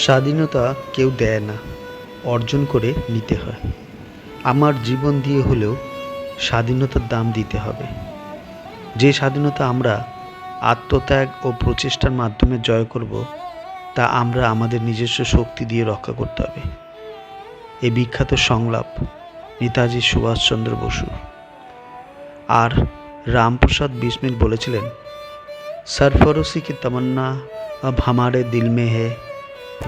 স্বাধীনতা কেউ দেয় না অর্জন করে নিতে হয় আমার জীবন দিয়ে হলেও স্বাধীনতার দাম দিতে হবে যে স্বাধীনতা আমরা আত্মত্যাগ ও প্রচেষ্টার মাধ্যমে জয় করব তা আমরা আমাদের নিজস্ব শক্তি দিয়ে রক্ষা করতে হবে এই বিখ্যাত সংলাপ নেতাজি সুভাষচন্দ্র বসু আর রামপ্রসাদ বিস্মিল বলেছিলেন सरफरोशी की तमन्ना अब हमारे दिल में है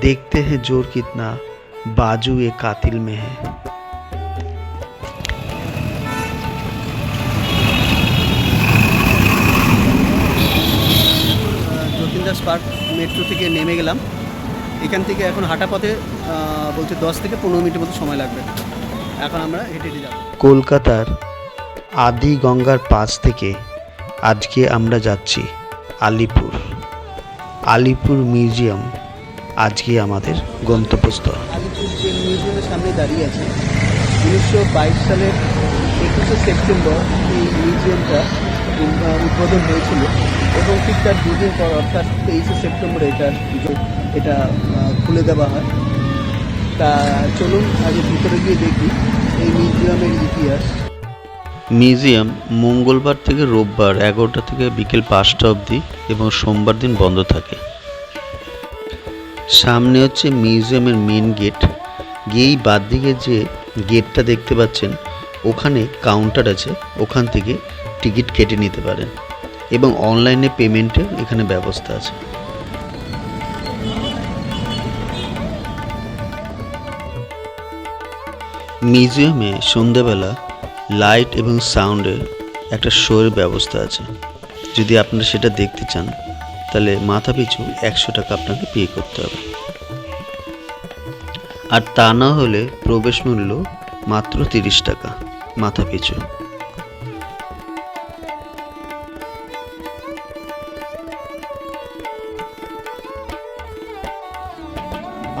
देखते हैं जोर कितना बाजू ये कातिल में है যতীন্দাস পার্ক মেট্রো থেকে নেমে গেলাম এখান থেকে এখন হাঁটা পথে আহ, বলছে দশ থেকে পনেরো মিনিটের মতো সময় লাগবে এখন আমরা হেঁটে হেঁটে যাবো কলকাতার আদি গঙ্গার পাশ থেকে আজকে আমরা যাচ্ছি আলিপুর আলিপুর মিউজিয়াম আজকে আমাদের গন্তব্যস্থল। যে মিউজিয়ামের সামনে দাঁড়িয়ে আছে উনিশশো বাইশ সালের একুশে সেপ্টেম্বর এই মিউজিয়ামটা উদ্বোধন হয়েছিল এবং ঠিক তার দুদিন পর অর্থাৎ তেইশে সেপ্টেম্বর এটা এটা খুলে দেওয়া হয়। তা চলুন আগে ভিতরে গিয়ে দেখি এই মিউজিয়ামের ইতিহাস। মিউজিয়াম মঙ্গলবার থেকে রোববার এগারোটা থেকে বিকেল পাঁচটা অবধি এবং সোমবার দিন বন্ধ থাকে। সামনে হচ্ছে মিউজিয়ামের মেন গেট গিয়েই বাদ দিকে যে গেটটা দেখতে পাচ্ছেন, ওখানে কাউন্টার আছে, ওখান থেকে টিকিট কেটে নিতে পারেন। এবং অনলাইনে পেমেন্টের এখানে ব্যবস্থা আছে। মিউজিয়ামে সন্ধ্যাবেলা লাইট এবং সাউন্ডের একটা শোয়ের ব্যবস্থা আছে। যদি আপনারা সেটা দেখতে চান তাহলে মাথা পিছু একশো টাকা আপনাকে পে করতে হবে। আর তা না হলে প্রবেশ মূল্য মাত্র তিরিশ টাকা, মাথা পিছু।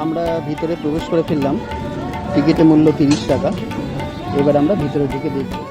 আমরা ভিতরে প্রবেশ করে ফেললাম। টিকিটের মূল্য তিরিশ টাকা। এবার আমরা ভিতরের দিকে দেখব।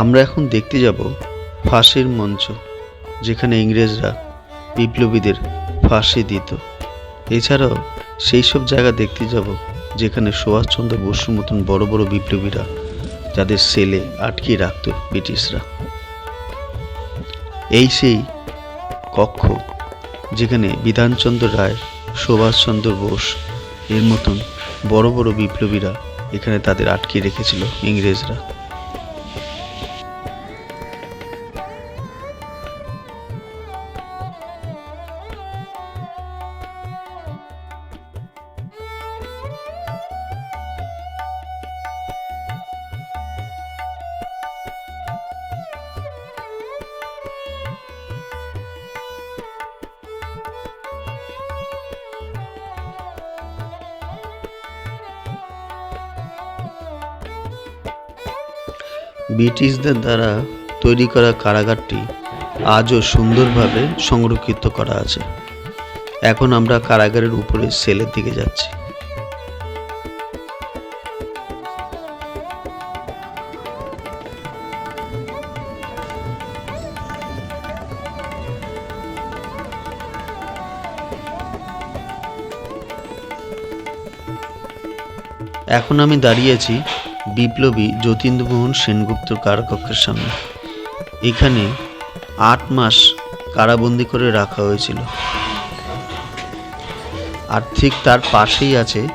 আমরা এখন দেখতে যাব ফাঁসির মঞ্চ, যেখানে ইংরেজরা বিপ্লবীদের ফাঁসি দিত। এছাড়াও সেই সব জায়গা দেখতে যাব, যেখানে সুভাষচন্দ্র বসুর মতন বড় বড় বিপ্লবীরা যাদের সেলে আটকে রাখত ব্রিটিশরা। এই সেই কক্ষ, যেখানে বিধানচন্দ্র রায়, সুভাষচন্দ্র বোস এর মতন বড় বড় বিপ্লবীরা এখানে তাদের আটকে রেখেছিল ইংরেজরা। ব্রিটিশদের দ্বারা তৈরি করা কারাগারটি আজও সুন্দরভাবে সংরক্ষিত করা আছে। এখন আমরা কারাগারের উপরে সেলের দিকে যাচ্ছি। এখন আমি দাঁড়িয়ে আছি বিপ্লবী যতীন্দ্রমোহন সেনগুপ্তর কারাকক্ষের সামনে। এখানে আট মাস কারাবন্দি করে রাখা হয়েছিল। আর ঠিক তার পাশেই আছে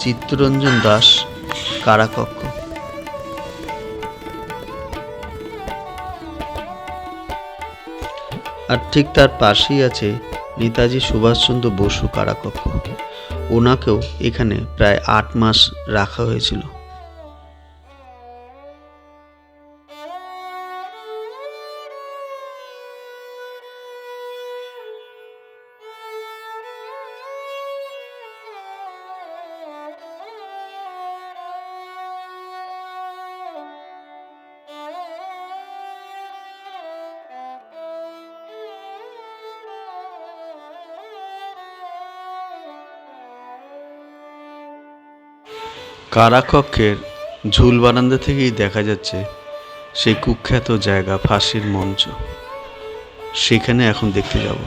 চিত্তরঞ্জন দাস কারাকক্ষ। আর ঠিক তার পাশেই আছে নেতাজি সুভাষচন্দ্র বসু কারাকক্ষ। ওনাকেও এখানে প্রায় আট মাস রাখা হয়েছিল। কারাকক্ষের ঝুল বারান্দা থেকেই দেখা যাচ্ছে সেই কুখ্যাত জায়গা ফাঁসির মঞ্চ। সেখানে এখন দেখতে যাব।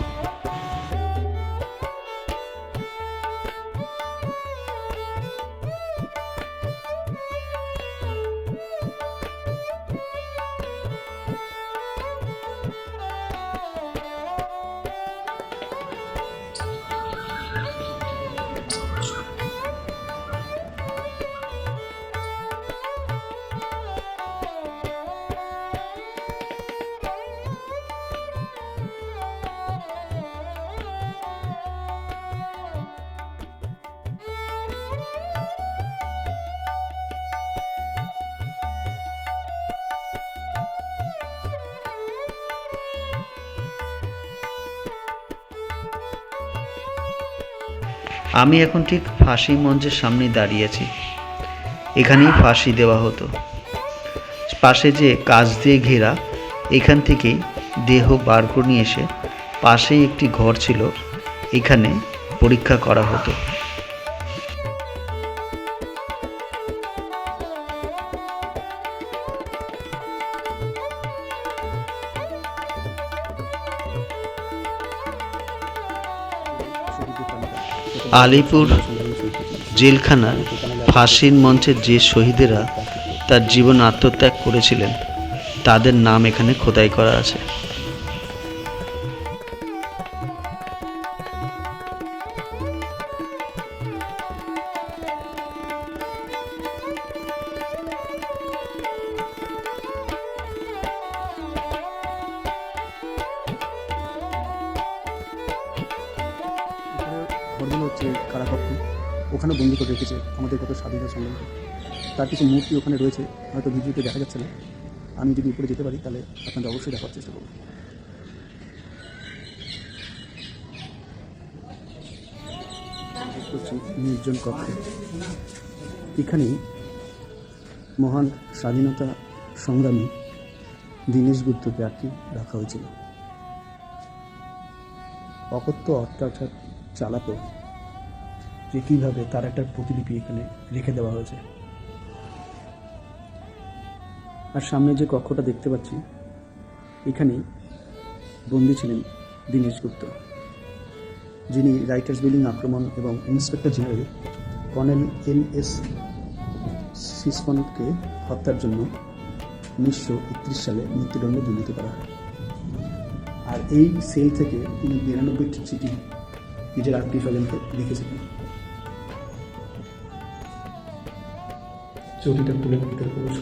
আমি এখন ঠিক ফাঁসি মঞ্চের সামনে দাঁড়িয়েছি। এখানেই ফাঁসি দেওয়া হতো। পাশে যে কাজ দিয়ে ঘেরা, এখান থেকেই দেহ বার করে নিয়ে এসে পাশেই একটি ঘর ছিল। এখানে পরীক্ষা করা হতো। আলিপুর জেলখানা ফাঁসির মঞ্চে যে শহীদেরা তার জীবন আত্মত্যাগ করেছিলেন, তাদের নাম এখানে খোদাই করা আছে। হচ্ছে কারাকক্ষ ওখানে বন্দি করে রেখেছে আমাদের কত স্বাধীনতা সংগ্রামকে তার কিছু মূর্তি ওখানে রয়েছে, হয়তো ভিডিওতে দেখা যাচ্ছে না। আমি যদি উপরে যেতে পারি, তাহলে আপনাদের অবশ্যই দেখার চেষ্টা করব। নির্জন কক্ষ। এখানেই মহান স্বাধীনতা সংগ্রামী দীনেশ গুপ্ত ব্যাগটি রাখা হয়েছিল। অকথ্য অত্যাচার চালাতো যে কীভাবে তার একটা প্রতিলিপি এখানে রেখে দেওয়া হয়েছে। আর সামনে যে কক্ষটা দেখতে পাচ্ছি এখানে বন্দী ছিলেন দীনেশ গুপ্ত, যিনি রাইটার্স বিল্ডিং আক্রমণ এবং Inspector General Colonel M S সিসমনকে হত্যার জন্য উনিশশো একত্রিশ সালে মৃত্যুদণ্ডে দণ্ডিত করা হয়। আর এই সেল থেকে তিনি বিরানব্বইটি চিঠি নিজের আত্মীয় স্বজনকে লিখেছিলেন। চটিটা তুলে ভিতরে প্রবেশ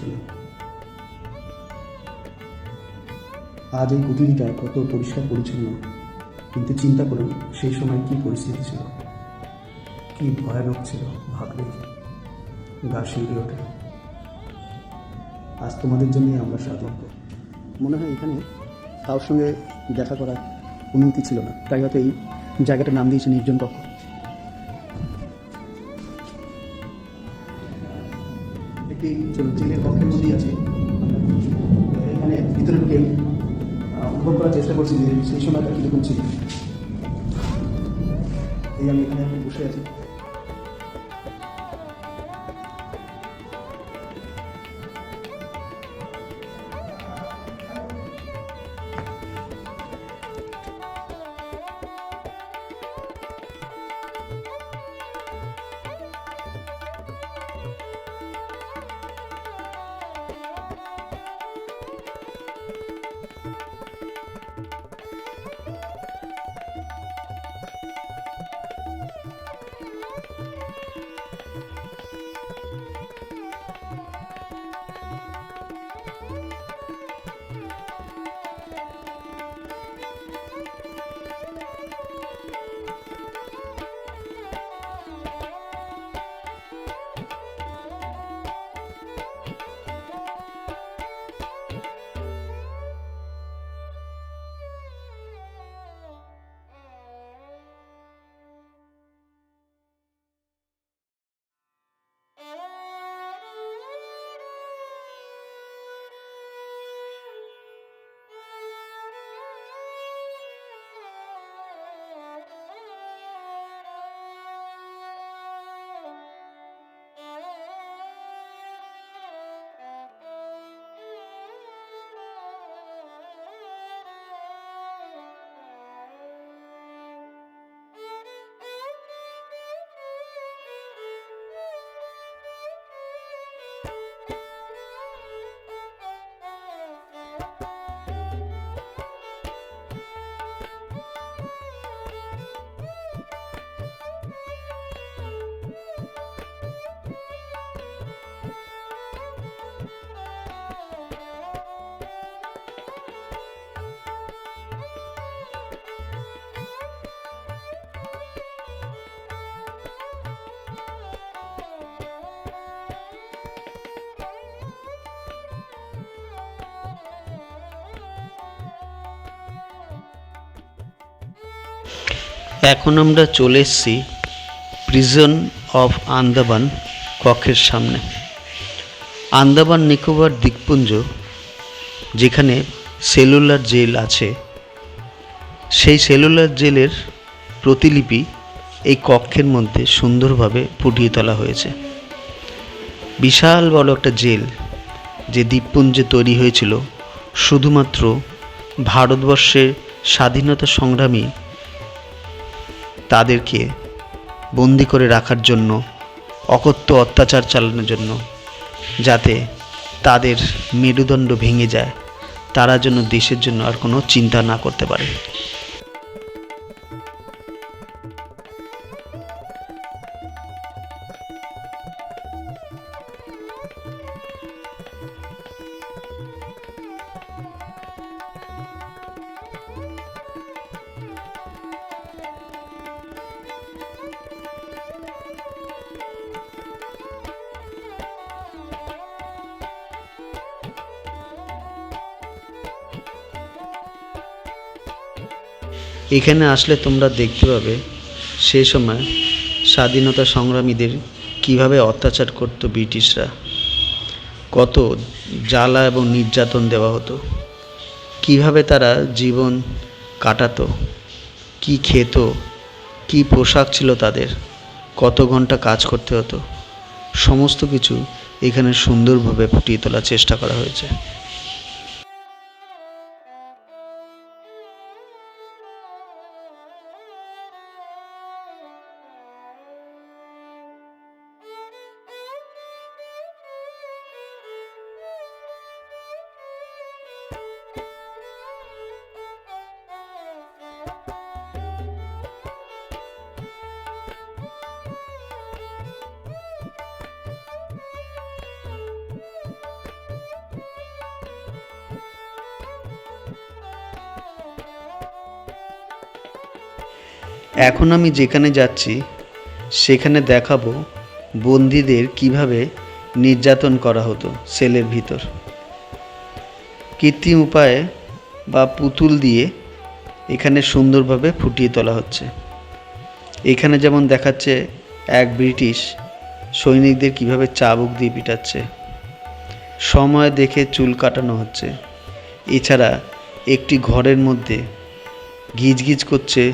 আজ এই কুটিরিটা কত পরিষ্কার পরিচ্ছন্ন, কিন্তু চিন্তা করুন, সেই সময় কি পরিস্থিতি ছিল? কি ভয়ানক ছিল ভাবলে গা ওঠে। আজ তোমাদের জন্যই আমরা স্বাধীন মনে হয় এখানে কারোর সঙ্গে দেখা করার অনুমতি ছিল না। তাই হয়তো এই জায়গাটার নাম দিয়েছে নির্জন কক্ষ একটি জেলের কক্ষের মধ্যেই আছে। এখানে ভিতরে অনুভব করার চেষ্টা করছি যে সেই সময়টা কীরকম ছিল। এই আমি এখানে বসে আছি। এখন আমরা চলে এসেছি প্রিজন অফ আন্দামান কক্ষের সামনে। আন্দামান নিকোবর দ্বীপপুঞ্জ, যেখানে সেলুলার জেল আছে। সেই সেলুলার জেলের প্রতিলিপি এই কক্ষের মধ্যে সুন্দরভাবে ফুটিয়ে তোলা হয়েছে। বিশাল বড় একটা জেল যে দ্বীপপুঞ্জে তৈরি হয়েছিল, শুধুমাত্র ভারতবর্ষের স্বাধীনতা সংগ্রামী তাদেরকে বন্দি করে রাখার জন্য, অকথ্য অত্যাচার চালানোর জন্য, যাতে তাদের মেরুদণ্ড ভেঙে যায়। তারা যেন দেশের জন্য আর কোনো চিন্তা না করতে পারে। এখানে আসলে তোমরা দেখতে পাবে সে সময় স্বাধীনতা সংগ্রামীদের কীভাবে অত্যাচার করত ব্রিটিশরা। কত জ্বালা এবং নির্যাতন দেওয়া হতো। কীভাবে তারা জীবন কাটাতো, কি খেত, কি পোশাক ছিল তাদের, কত ঘণ্টা কাজ করতে হতো। সমস্ত কিছু এখানে সুন্দরভাবে ফুটিয়ে তোলার চেষ্টা করা হয়েছে। এখন আমি যেখানে যাচ্ছি, সেখানে দেখাবো বন্দিদের কীভাবে নির্যাতন করা হতো সেলের ভিতর। কৃত্রিম উপায়ে বা পুতুল দিয়ে এখানে সুন্দরভাবে ফুটিয়ে তোলা হচ্ছে। এখানে যেমন দেখাচ্ছে এক ব্রিটিশ সৈনিকদের কীভাবে চাবুক দিয়ে পিটাচ্ছে। সময় দেখে চুল কাটানো হচ্ছে। এছাড়া একটি ঘরের মধ্যে গিজগিজ করছে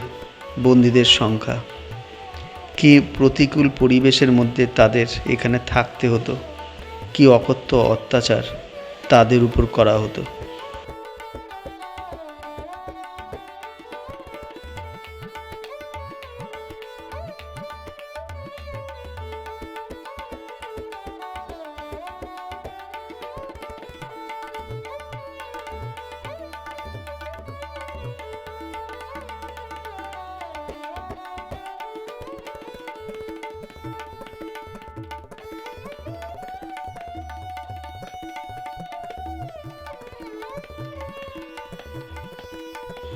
বন্দীদের সংখ্যা। কি প্রতিকূল পরিবেশের মধ্যে তাদের এখানে থাকতে হতো? কি অকথ্য অত্যাচার তাদের উপর করা হতো?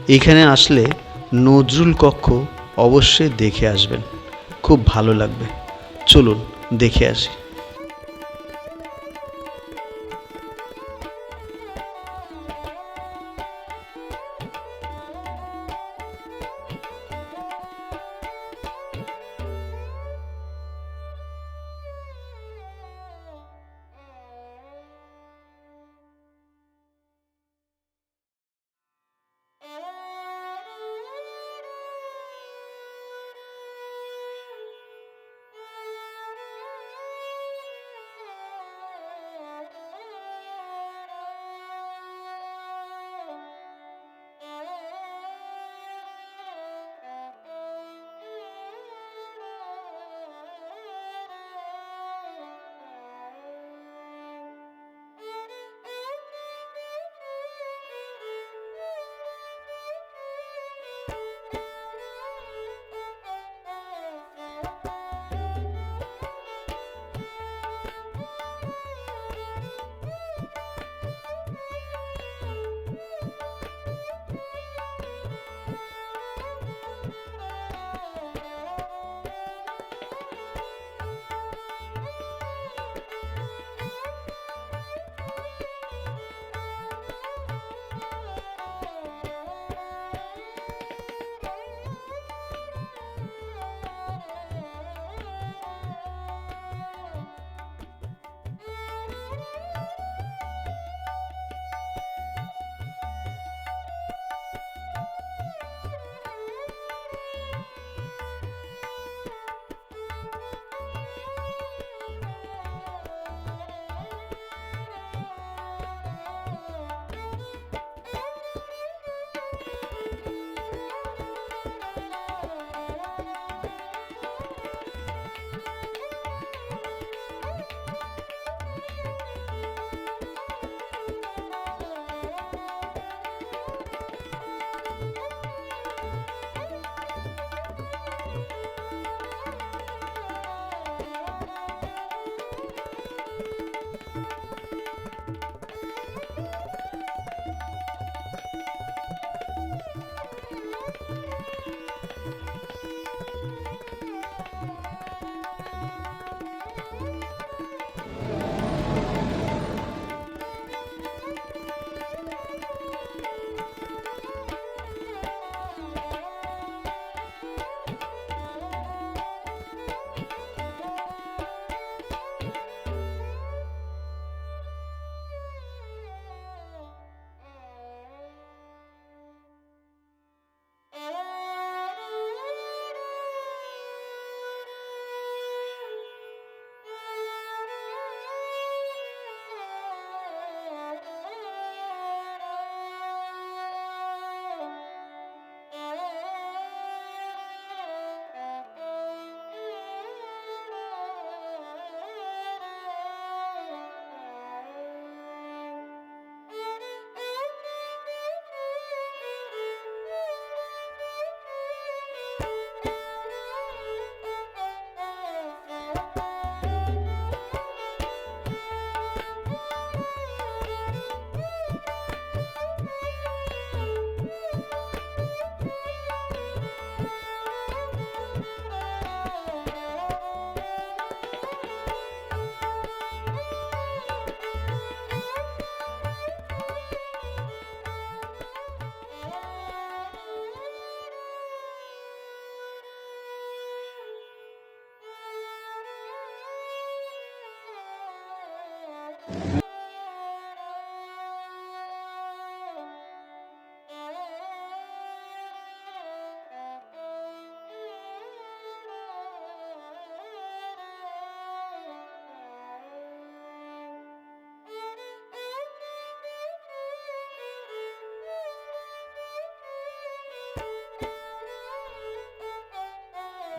এখানে আসলে নজরুল কক্ষ অবশ্যই দেখে আসবেন। খুব ভালো লাগবে। চলুন দেখে আসি।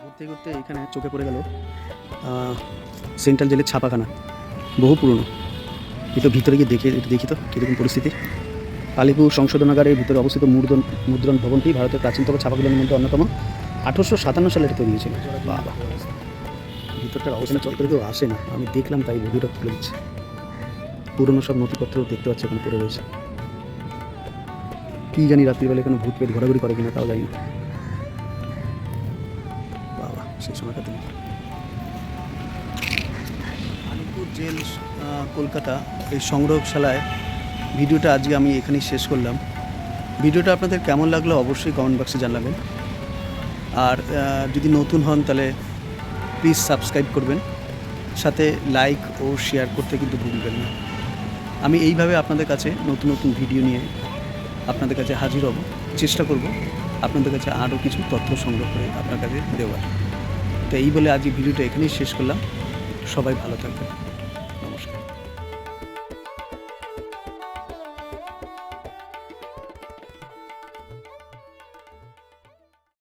ঘুরতে ঘুরতে এখানে চোখে পড়ে গেল সেন্ট্রাল জেলের ছাপাখানা, বহু পুরনো। একটু ভিতরে গিয়ে দেখে একটু দেখি তো, কীরকম পরিস্থিতি। আলিপুর সংশোধনাগারের ভিতরে অবস্থিত মুদ্রণ মুদ্রণ ভবনটি ভারতের প্রাচীনতম ছাপাগুলোর মধ্যে অন্যতম। আঠারোশো সাতান্ন সালে তৈরি হয়েছিল। বাবা। ভিতরটার অবস্থা চট করে কেউ আসে না। আমি দেখলাম তাই ভিডিওটা তুলে দিচ্ছি। পুরনো সব নথিপত্র দেখতে পাচ্ছি এখানে পড়ে রয়েছে। কী জানি রাত্রিবেলা এখানে ভূত পেট ঘোরাঘুরি করে কিনা, তাও জানি না। সেই আলিপুর জেল কলকাতা এই সংগ্রহশালায় ভিডিওটা আজকে আমি এখানেই শেষ করলাম। ভিডিওটা আপনাদের কেমন লাগল অবশ্যই কমেন্ট বক্সে জানাবেন। আর যদি নতুন হন তাহলে প্লিজ সাবস্ক্রাইব করবেন। সাথে লাইক ও শেয়ার করতে কিন্তু ভুলবেন না। আমি এইভাবে আপনাদের কাছে নতুন নতুন ভিডিও নিয়ে আপনাদের কাছে হাজির হব। চেষ্টা করব আপনাদের কাছে আরও কিছু তথ্য সংগ্রহ করে আপনার কাছে দেওয়ার। তো এই বলে আজকে ভিডিওটা এখানেই শেষ করলাম। সবাই ভালো থাকবেন।